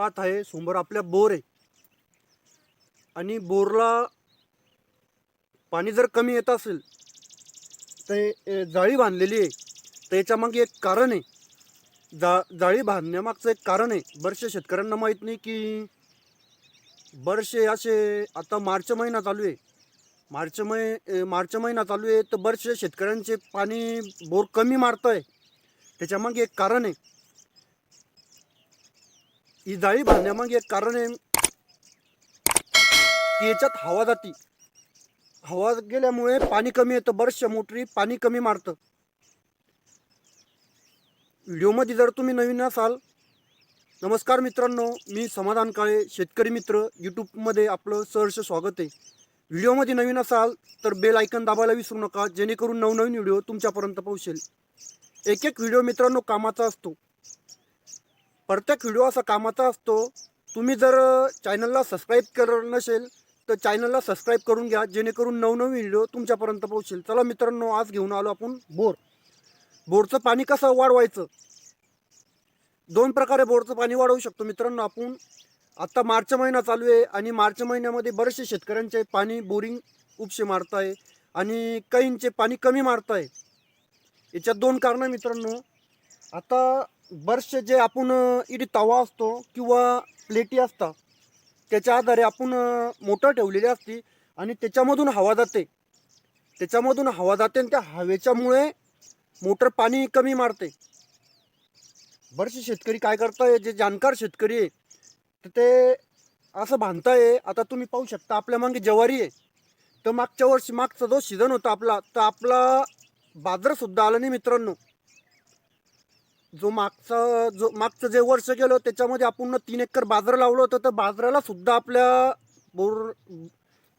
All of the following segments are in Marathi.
पात आहे समोर आपल्या बोर आहे. आणि बोरला पाणी जर कमी येत असेल तर जाळी बांधलेली आहे. तर याच्यामागे एक कारण आहे. जा जाळी बांधण्यामागचं एक कारण आहे. बरेचशे शेतकऱ्यांना माहीत नाही की बरेचसे असे आता मार्च महिना चालू आहे. मार्च मै मार्च महिना चालू आहे तर बरेचसे शेतकऱ्यांचे पाणी बोर कमी मारत आहे त्याच्यामागे एक कारण आहे. ही जाळी बांधण्यामागे एक कारण आहे. की याच्यात हवा जाती. हवा गेल्यामुळे पाणी कमी येतं बऱ्याचशा मोटरी पाणी कमी मारतं. व्हिडिओमध्ये जर तुम्ही नवीन असाल नमस्कार मित्रांनो मी समाधान काळे शेतकरी मित्र. यूट्यूबमध्ये आपलं सहर्ष स्वागत आहे. व्हिडिओमध्ये नवीन असाल तर बेल आयकन दाबायला विसरू नका जेणेकरून नवनवीन व्हिडिओ तुमच्यापर्यंत पोहोचेल. एक एक व्हिडिओ मित्रांनो कामाचा असतो. प्रत्येक व्हिडिओ असा कामाचा असतो. तुम्ही जर चॅनलला सबस्क्राईब करत नसेल तर चॅनलला सबस्क्राईब करून घ्या. जेणेकरून नवनवीन व्हिडिओ तुमच्यापर्यंत पोहोचेल. चला मित्रांनो आज घेऊन आलो आपण बोर. बोरचं पाणी कसं वाढवायचं? दोन प्रकारे बोरचं पाणी वाढवू शकतो मित्रांनो आपण. आता मार्च महिना चालू आहे आणि मार्च महिन्यामध्ये बरेचसे शेतकऱ्यांचे पाणी बोरिंग उपशे मारत आहे आणि काहींचे पाणी कमी मारत आहे याच्यात दोन कारणं मित्रांनो. आता बरेचसे जे आपण इथे तवा असतो किंवा प्लेटी असतात त्याच्या आधारे आपण मोटर ठेवलेली असते आणि त्याच्यामधून हवा जाते. त्याच्यामधून हवा जाते आणि त्या हवेच्यामुळे मोटर पाणी कमी मारते. बरेचसे शेतकरी काय करताय जे जाणकार शेतकरी आहे तर ते असं बांधताय आता तुम्ही पाहू शकता आपल्या मागे ज्वारी आहे. तर मागच्या वर्षी मागचा जो सीझन होता आपला तर आपला बाजारसुद्धा आला नाही मित्रांनो. जो मागचा जो मागचं जे वर्ष गेलं त्याच्यामध्ये आपण तीन एकर बाजार लावलं होतं. तर बाजराला सुद्धा आपल्या बोर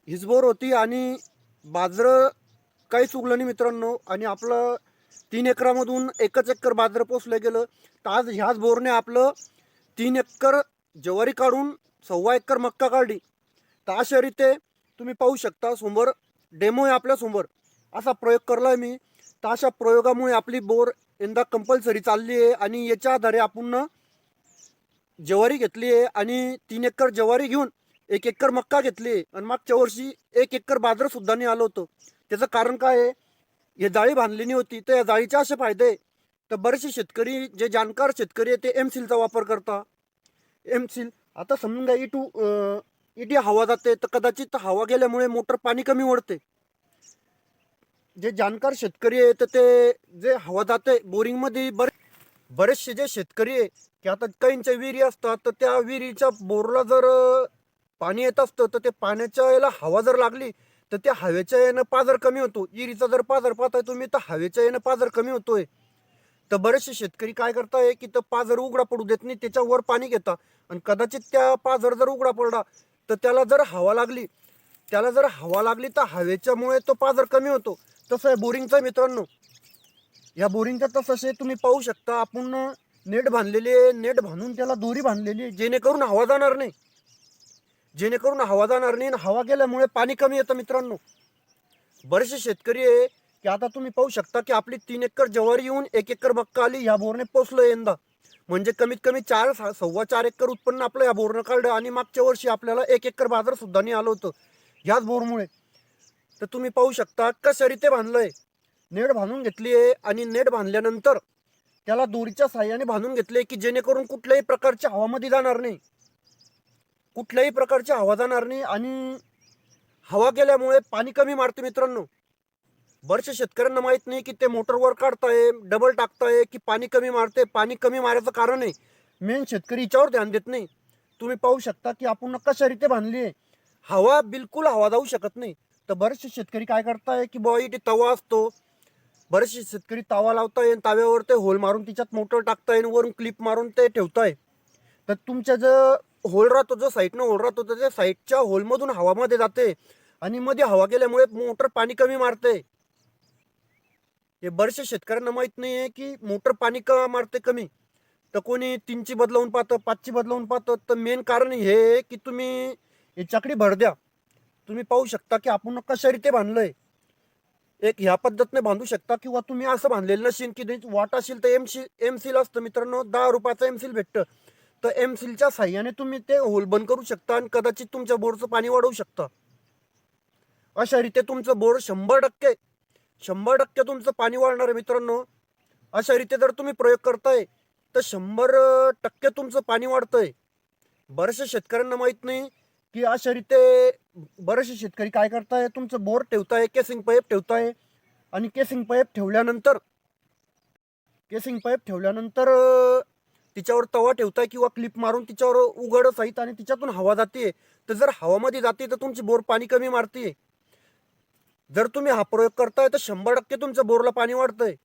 हिजबोर होती आणि बाजरं काहीच उगलं नाही मित्रांनो. आणि आपलं तीन एकरामधून एकच एकर बाजरं पोचलं गेलं. तर आज ह्याच बोरने आपलं तीन एकर ज्वारी काढून सव्वा एकर मक्का काढली. तर अशा रीते तुम्ही पाहू शकता समोर डेमो आहे आपल्यासमोर असा प्रयोग करला आहे मी. तर अशा प्रयोगामुळे आपली बोर यंदा कंपल्सरी चालली आहे आणि याच्या आधारे आपण ज्वारी घेतली आहे आणि तीन एकर ज्वारी घेऊन एक एकर मक्का घेतली आहे. आणि मागच्या वर्षी एक एकर बाजारसुद्धा नाही आलं होतं. त्याचं कारण काय आहे? हे जाळी बांधली नाही होती. तर या जाळीचे असे फायदे आहे. तर बरेचसे शेतकरी जे जाणकार शेतकरी आहे ते एम सीलचा वापर करता. एम सील आता समजून घ्या e इटू अं, इटी हवा जाते. तर कदाचित हवा गेल्यामुळे मोटर पाणी कमी ओढते. जे जाणकार शेतकरी आहे तर ते जे हवा जाते बोरिंगमध्ये बरे बरेचसे जे शेतकरी आहे की आता काहींच्या विहिरी असतात तर त्या विहिरीच्या बोरला जर पाणी येत असतं तर ते पाण्याच्या याला हवा जर लागली तर त्या हवेच्या यानं पाजर कमी होतो. विहिरीचा जर पाजर पाहताय तुम्ही तर हवेच्या यानं पाजर कमी होतोय. तर बरेचसे शेतकरी काय करताय की तर पाजर उघडा पडू देत नाही त्याच्यावर पाणी घेता. आणि कदाचित त्या पाजर जर उघडा पडला तर त्याला जर हवा लागली त्याला जर हवा लागली तर हवेच्यामुळे तो पाजर कमी होतो. तसं आहे बोरिंगचं मित्रांनो. या बोरिंगचं तसं आहे तुम्ही पाहू शकता आपण नेट बांधलेली आहे. नेट बांधून त्याला दोरी बांधलेली आहे जेणेकरून हवा जाणार नाही. जेणेकरून हवा जाणार नाही आणि हवा गेल्यामुळे पाणी कमी येतं मित्रांनो. बरेचसे शेतकरी आहे की आता तुम्ही पाहू शकता की आपली तीन एकर ज्वारी येऊन एक एकर मक्का आली ह्या बोरने पोचलं यंदा. म्हणजे कमीत कमी चार सा- सव्वा चार एकर उत्पन्न आपलं या बोरनं काढलं आणि मागच्या वर्षी आपल्याला एक एकर बाजार सुद्धा नाही आलं होतं. ह्याच बोरमुळे. तर तुम्ही पाहू शकता कशा रीते बांधलंय. नेट बांधून घेतली आहे आणि नेट बांधल्यानंतर त्याला दोरीच्या साह्याने बांधून घेतले की जेणेकरून कुठल्याही प्रकारच्या हवामध्ये जाणार नाही. कुठल्याही प्रकारची हवा जाणार नाही आणि हवा गेल्यामुळे पाणी कमी मारते मित्रांनो. बरेचशा शेतकऱ्यांना माहीत नाही की ते मोटरवर काढताय डबल टाकताय की पाणी कमी मारते. पाणी कमी मारायचं कारण आहे. मेन शेतकरी याच्यावर ध्यान देत नाही. तुम्ही पाहू शकता की आपण कशा रीते बांधली आहे हवा बिलकुल हवा जाऊ शकत नाही. तर बरेचसे शेतकरी काय करताय की बॉ इथे तवा असतो. बरेचसे शेतकरी तवा लावताय आणि ताव्यावर ते होल मारून तिच्यात मोटर टाकताय आणि वरून क्लिप मारून ते ठेवताय. तर तुमच्या जो होल राहतो जो साईडनं होल राहतो तर त्या साईडच्या होलमधून हवामध्ये जाते आणि मध्ये हवा गेल्यामुळे मोटर पाणी कमी मारते. हे बरेचसे शेतकऱ्यांना माहीत नाही आहे की मोटर पाणी का मारते कमी? तर कोणी तीनची बदलावून पाहतं पाचची बदलावून पाहतं. तर मेन कारण हे आहे की तुम्ही याच्याकडे भर द्या. तुम्ही पाहू शकता की आपण कशा रीते बांधलंय. एक ह्या पद्धतीने बांधू शकता किंवा तुम्ही असं बांधलेलं नसेल की वाट असेल तर एम सी एम सील असतं मित्रांनो दहा रुपयाचं एम सील भेटतं. तर एम सीलच्या साह्याने तुम्ही ते होल बंद करू शकता आणि कदाचित तुमच्या बोरचं पाणी वाढवू शकता. अशा रीते तुमचं बोर शंभर टक्के शंभर टक्के तुमचं पाणी वाढणार आहे मित्रांनो. अशा रीते जर तुम्ही प्रयोग करताय तर शंभर टक्के तुमचं पाणी वाढतंय. बऱ्याचशा शेतकऱ्यांना माहीत नाही की अशा रीते बरेचसे शेतकरी काय करताय तुमचं बोर ठेवताय केसिंग पाईप ठेवताय. आणि केसिंग पाईप ठेवल्यानंतर केसिंग पाईप ठेवल्यानंतर तिच्यावर तवा ठेवताय किंवा क्लिप मारून तिच्यावर उघड सहित आणि तिच्यातून हवा जाते तर जर हवामध्ये जाते तर तुमची बोर पाणी कमी मारते जर तुम्ही हा प्रयोग करताय तर शंभर टक्के तुमच्या बोरला पाणी वाढतंय.